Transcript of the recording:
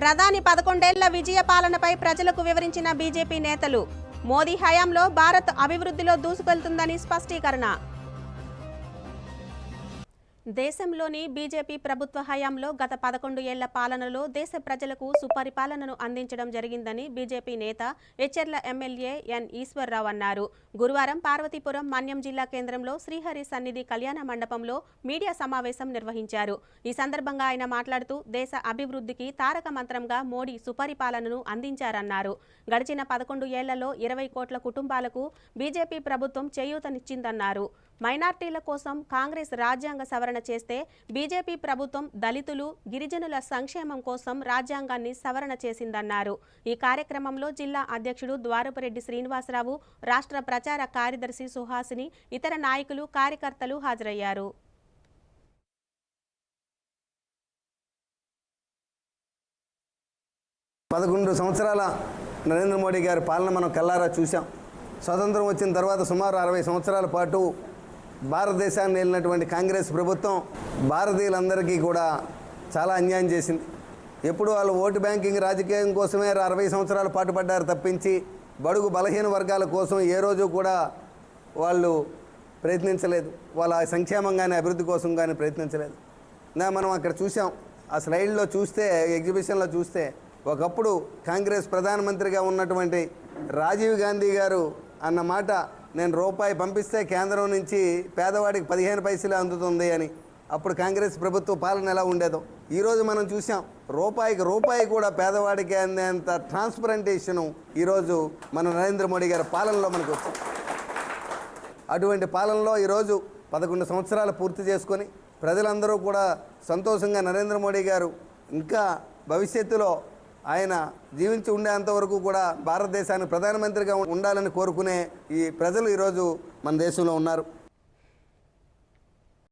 ప్రధాని పదకొండేళ్ళ విజయ పాలనపై ప్రజలకు వివరించిన బీజేపీ నేతలు మోదీ హయాంలో భారత్ అభివృద్ధిలో దూసుకెళ్తుందని స్పష్టీకరణ. దేశంలోని బీజేపీ ప్రభుత్వ హయాంలో గత పదకొండు ఏళ్ళ పాలనలో దేశ ప్రజలకు సుపరిపాలనను అందించడం జరిగిందని బీజేపీ నేత ఎచ్చెర్ల ఎమ్మెల్యే ఎన్ ఈశ్వర్రావు అన్నారు. గురువారం పార్వతీపురం మన్యం జిల్లా కేంద్రంలో శ్రీహరి సన్నిధి కళ్యాణ మండపంలో మీడియా సమావేశం నిర్వహించారు. ఈ సందర్భంగా ఆయన మాట్లాడుతూ దేశ అభివృద్ధికి తారక మంత్రంగా మోడీ సుపరిపాలనను అందించారన్నారు. గడిచిన పదకొండు ఏళ్ళలో ఇరవై కోట్ల కుటుంబాలకు బీజేపీ ప్రభుత్వం చేయూతనిచ్చిందన్నారు. మైనార్టీల కోసం కాంగ్రెస్ రాజ్యాంగ సవరణ చేస్తే బీజేపీ ప్రభుత్వం దళితులు గిరిజనుల సంక్షేమం కోసం రాజ్యాంగాన్ని సవరణ చేసిందన్నారు. ఈ కార్యక్రమంలో జిల్లా అధ్యక్షుడు ద్వారపురెడ్డి శ్రీనివాసరావు రాష్ట్ర ప్రచార కార్యదర్శి సుహాసిని ఇతర నాయకులు కార్యకర్తలు హాజరయ్యారు. పదకొండు సంవత్సరాల నరేంద్ర మోడీ గారి పాలన మనం కల్లారా చూసాం స్వతంత్రం వచ్చిన తర్వాత సుమారు అరవై సంవత్సరాల పాటు భారతదేశాన్ని వెళ్ళినటువంటి కాంగ్రెస్ ప్రభుత్వం భారతీయులందరికీ కూడా చాలా అన్యాయం చేసింది. ఎప్పుడు వాళ్ళు ఓటు బ్యాంకింగ్ రాజకీయం కోసమే అరవై సంవత్సరాలు పాటు పడ్డారు తప్పించి బడుగు బలహీన వర్గాల కోసం ఏ రోజు కూడా వాళ్ళు ప్రయత్నించలేదు. వాళ్ళ సంక్షేమం కానీ అభివృద్ధి కోసం కానీ ప్రయత్నించలేదు. నా మనం అక్కడ చూసాం ఆ స్లైడ్లో చూస్తే ఎగ్జిబిషన్లో చూస్తే ఒకప్పుడు కాంగ్రెస్ ప్రధానమంత్రిగా ఉన్నటువంటి రాజీవ్ గాంధీ గారు అన్న మాట నేను రూపాయి పంపిస్తే కేంద్రం నుంచి పేదవాడికి పదిహేను పైసలే అందుతుంది అని. అప్పుడు కాంగ్రెస్ ప్రభుత్వ పాలన ఎలా ఉండేదో. ఈరోజు మనం చూసాం రూపాయికి రూపాయి కూడా పేదవాడికి అందేంత ట్రాన్స్పరెంటేషను ఈరోజు మన నరేంద్ర మోడీ గారి పాలనలో మనకు వచ్చింది. అటువంటి పాలనలో ఈరోజు పదకొండు సంవత్సరాలు పూర్తి చేసుకొని ప్రజలందరూ కూడా సంతోషంగా నరేంద్ర మోడీ గారు ఇంకా భవిష్యత్తులో ఆయన జీవించి ఉండేంత వరకు కూడా భారతదేశానికి ప్రధానమంత్రిగా ఉండాలని కోరుకునే ఈ ప్రజలు ఈరోజు మన దేశంలో ఉన్నారు.